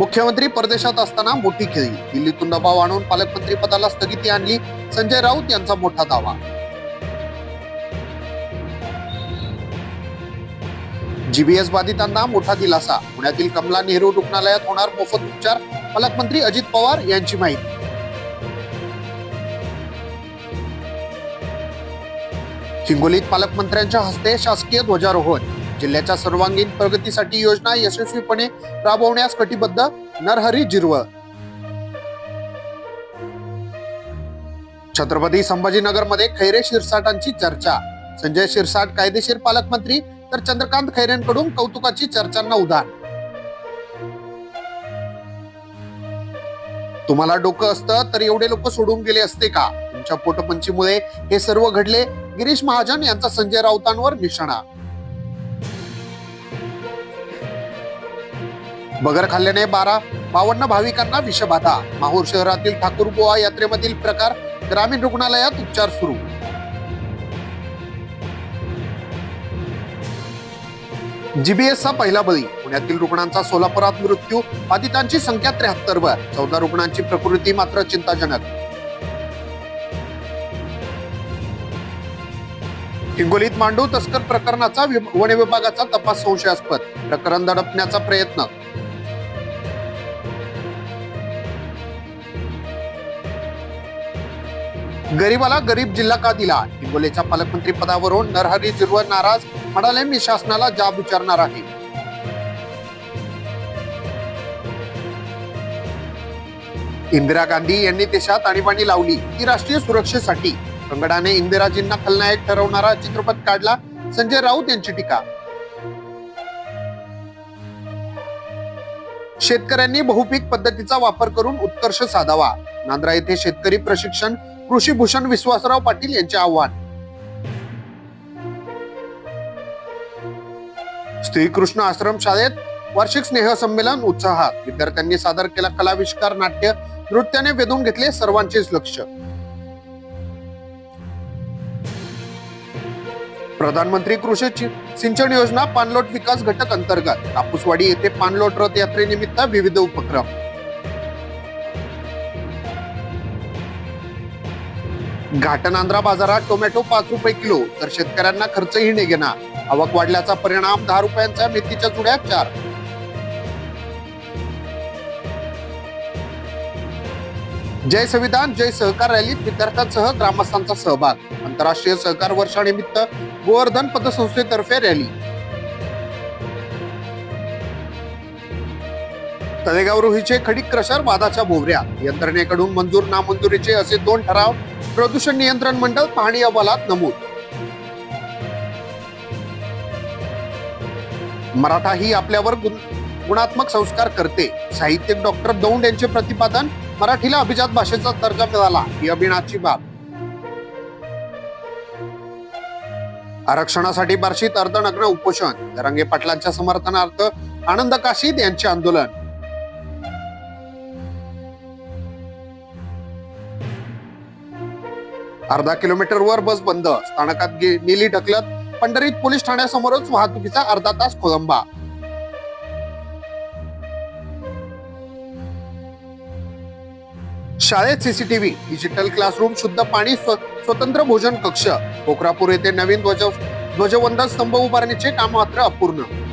मुख्यमंत्री परदेशात असताना मोठी खेळी. दिल्लीतून दबाव आणून पालकमंत्री पदाला स्थगिती आणली. संजय राऊत यांचा मोठा दावा. जीबीएस बाधितांना मोठा दिलासा. पुण्यातील कमला नेहरू रुग्णालयात होणार मोफत उपचार. पालकमंत्री अजित पवार यांची माहिती. हिंगोलीत पालकमंत्र्यांच्या हस्ते शासकीय ध्वजारोहण. जिल्ह्याच्या सर्वांगीण प्रगतीसाठी योजना यशस्वीपणे राबवण्यास कटिबद्ध नरहरी जिरवळ. छत्रपती संभाजीनगरमध्ये खैरे शिरसाटांची चर्चा. संजय शिरसाट कायदेशीर पालकमंत्री तर चंद्रकांत खैरेंकडून कौतुकाची चर्चांना उधाण तुम्हाला डोकं असतं तर एवढे लोक सोडून गेले असते का? तुमच्या पोटपंचीमुळे हे सर्व घडले गिरीश महाजन यांचा संजय राऊतांवर निशाणा. बगर खाल्ल्याने बारा बावन्न भाविकांना विषबाधा. माहूर शहरातील ठाकूरबोआ यात्रेमधील प्रकार ग्रामीण रुग्णालयात उपचार सुरू. जीबीएसचा पहिला बळी. पुण्यातील रुग्णांचा सोलापुरात मृत्यू बाधितांची संख्या त्र्याहत्तर वर चौदा रुग्णांची प्रकृती मात्र चिंताजनक. हिंगोलीत मांडू तस्कर प्रकरणाचा विभ- वन विभागाचा तपास संशयास्पद. प्रकरण दडपण्याचा प्रयत्न. गरीबाला गरीब जिल्हा का दिला? हिंगोलीच्या पालकमंत्री पदावरून नरहरी जिरवळ नाराज म्हणाले मी शासनाला जाब विचारणार आहे. इंदिरा गांधी यांनी देशात आणीबाणी लावली ती राष्ट्रीय सुरक्षेसाठी. कंगडाने इंदिराजींना खलनायक ठरवणारा चित्रपट काढला संजय राऊत यांची टीका. शेतकऱ्यांनी बहुपीक पद्धतीचा वापर करून उत्कर्ष साधावा. नांद्रा येथे शेतकरी प्रशिक्षण कृषी भूषण विश्वासराव पाटील यांचे आव्हान. श्रीकृष्ण आश्रम शाळेत वार्षिक स्नेह संमेलन उत्साहात विद्यार्थ्यांनी सादर केला कलाविष्कार नाट्य नृत्याने वेधून घेतले सर्वांचेच लक्ष. प्रधानमंत्री कृषी सिंचन योजना पाणलोट विकास घटक अंतर्गत कापूसवाडी येथे पाणलोट रथ यात्रेनिमित्त विविध उपक्रम. घाटनांद्रा बाजारात टोमॅटो पाच रुपये किलो तर शेतकऱ्यांना खर्चही निघेना. आवक वाढल्याचा परिणाम दहा रुपयांच्या मेथीच्या चुड्यात चार. जय संविधान जय सहकार रॅलीत विद्यार्थ्यांसह ग्रामस्थांचा सहभाग. आंतरराष्ट्रीय सहकार वर्षानिमित्त गोवर्धन पतसंस्थेतर्फे रॅली. तळेगाव रोहीचे खडीक क्रशर वादाच्या भोवऱ्या यंत्रणेकडून मंजूर नामंजुरीचे असे दोन ठराव प्रदूषण नियंत्रण मंडळ पाहणी अहवालात नमूद. मराठा ही आपल्यावर गुण- गुणात्मक संस्कार करते. साहित्यिक डॉक्टर दौंड यांचे प्रतिपादन मराठीला अभिजात भाषेचा दर्जा मिळाला. ही अभिनाची बाब. आरक्षणासाठी बार्शीत अर्धनग्न उपोषण. रंगे पाटलांच्या समर्थनार्थ आनंद काशीद यांचे आंदोलन. अर्धा किलोमीटर वर बस बंद. स्थानकात गे- ढकलत पंढरीत पोलीस ठाण्यासमोरच वाहतुकीचा अर्धा तास खोळंबा शाळेत सीसीटीव्ही डिजिटल क्लासरूम शुद्ध पाणी स्व- स्वतंत्र भोजन कक्ष. कोकरापूर येथे नवीन ध्वज ध्वजवंदन स्तंभ उभारणीचे काम मात्र अपूर्ण.